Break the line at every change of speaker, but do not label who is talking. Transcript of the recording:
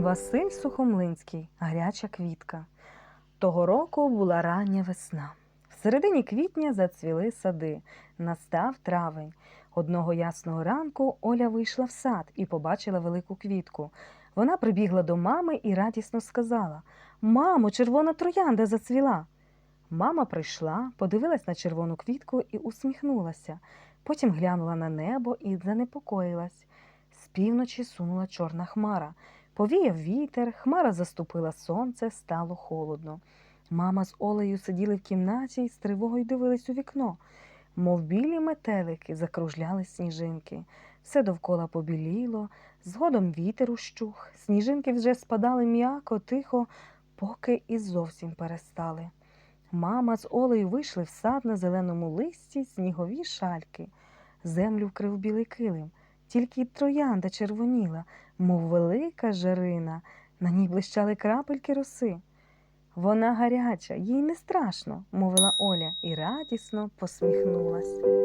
Василь Сухомлинський, гаряча квітка. Того року була рання весна. В середині квітня зацвіли сади. Настав травень. Одного ясного ранку Оля вийшла в сад і побачила велику квітку. Вона прибігла до мами і радісно сказала: Мамо, червона троянда зацвіла. Мама прийшла, подивилась на червону квітку і усміхнулася. Потім глянула на небо і занепокоїлась. Півночі сунула чорна хмара. Повіяв вітер, хмара заступила сонце, стало холодно. Мама з Олею сиділи в кімнаті і з тривогою дивились у вікно. Мов білі метелики закружляли сніжинки. Все довкола побіліло, згодом вітер ущух, сніжинки вже спадали м'яко, тихо, поки і зовсім перестали. Мама з Олею вийшли в сад на зеленому листі снігові шальки. Землю вкрив білий килим, тільки троянда червоніла, мов велика жарина, на ній блищали крапельки роси. Вона гаряча, їй не страшно, мовила Оля і радісно посміхнулась.